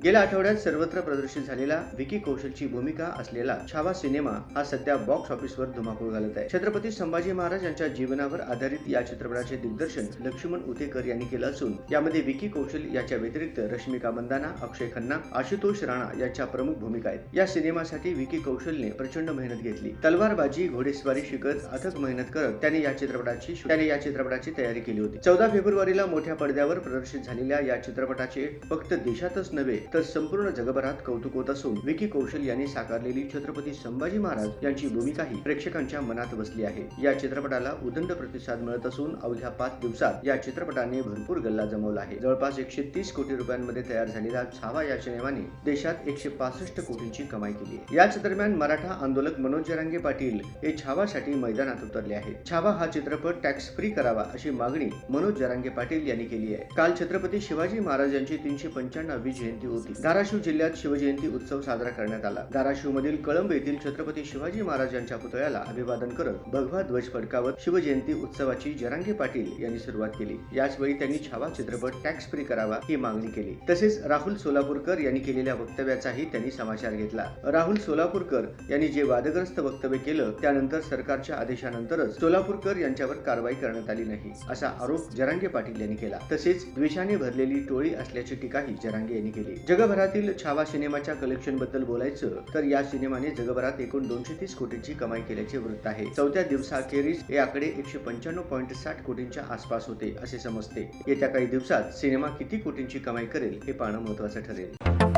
गेल्या आठवड्यात सर्वत्र प्रदर्शित झालेला विकी कौशलची भूमिका असलेला छावा सिनेमा हा सध्या बॉक्स ऑफिसवर धुमाकूळ घालत आहे. छत्रपती संभाजी महाराज यांच्या जीवनावर आधारित या चित्रपटाचे दिग्दर्शन लक्ष्मण उतेकर यांनी केलं असून यामध्ये विकी कौशल याच्या व्यतिरिक्त रश्मिका मंदाना अक्षय खन्ना आशुतोष राणा यांच्या प्रमुख भूमिका आहेत. या सिनेमासाठी विकी कौशलने प्रचंड मेहनत घेतली. तलवारबाजी घोडेस्वारी शिकत अथक मेहनत करत त्याने या चित्रपटाची त्याने या चित्रपटाची तयारी केली होती. चौदा फेब्रुवारीला मोठ्या पडद्यावर प्रदर्शित झालेल्या या चित्रपटाचे फक्त देशातच नव्हे तर संपूर्ण जगभरात कौतुक होत असून विकी कौशल यांनी साकारलेली छत्रपती संभाजी महाराज यांची भूमिकाही प्रेक्षकांच्या मनात बसली आहे. या चित्रपटाला उदंड प्रतिसाद मिळत असून अवघ्या पाच दिवसात या चित्रपटाने भरपूर गल्ला जमवला आहे. जवळपास एकशे तीस कोटी रुपयांमध्ये तयार झालेला छावा या सिनेमाने देशात एकशे पासष्ट कोटींची कमाई केली आहे. याच दरम्यान मराठा आंदोलक मनोज जरांगे पाटील हे छावासाठी मैदानात उतरले आहेत. छावा हा चित्रपट टॅक्स फ्री करावा अशी मागणी मनोज जरांगे पाटील यांनी केली आहे. काल छत्रपती शिवाजी महाराज यांची तीनशे पंच्याण्णवी जयंती होती. धाराशिव जिल्ह्यात शिवजयंती उत्सव साजरा करण्यात आला. धाराशिव मधील कळंब येथील छत्रपती शिवाजी महाराज यांच्या पुतळ्याला अभिवादन करत भगवा ध्वज फडकावत शिवजयंती उत्सवाची जरांगे पाटील यांनी सुरुवात केली. याचवेळी त्यांनी छावा चित्रपट टॅक्स फ्री करावा ही मागणी केली. तसेच राहुल सोलापूरकर यांनी केलेल्या वक्तव्याचाही त्यांनी समाचार घेतला. राहुल सोलापूरकर यांनी जे वादग्रस्त वक्तव्य केलं त्यानंतर सरकारच्या आदेशानंतरच सोलापूरकर यांच्यावर कारवाई करण्यात आली नाही असा आरोप जरांगे पाटील यांनी केला. तसेच द्वेषाने भरलेली टोळी असल्याची टीकाही जरांगे यांनी केली. जगभरातील छावा सिनेमाच्या कलेक्शनबद्दल बोलायचं तर या सिनेमाने जगभरात एकूण दोनशे तीस कोटींची कमाई केल्याचे वृत्त आहे. चौथ्या दिवसाखेरीज हे आकडे एकशे पंच्याण्णव पॉईंट साठ कोटींच्या आसपास होते असे समजते. येत्या काही दिवसात सिनेमा किती कोटींची कमाई करेल हे पाहणं महत्वाचं ठरेल.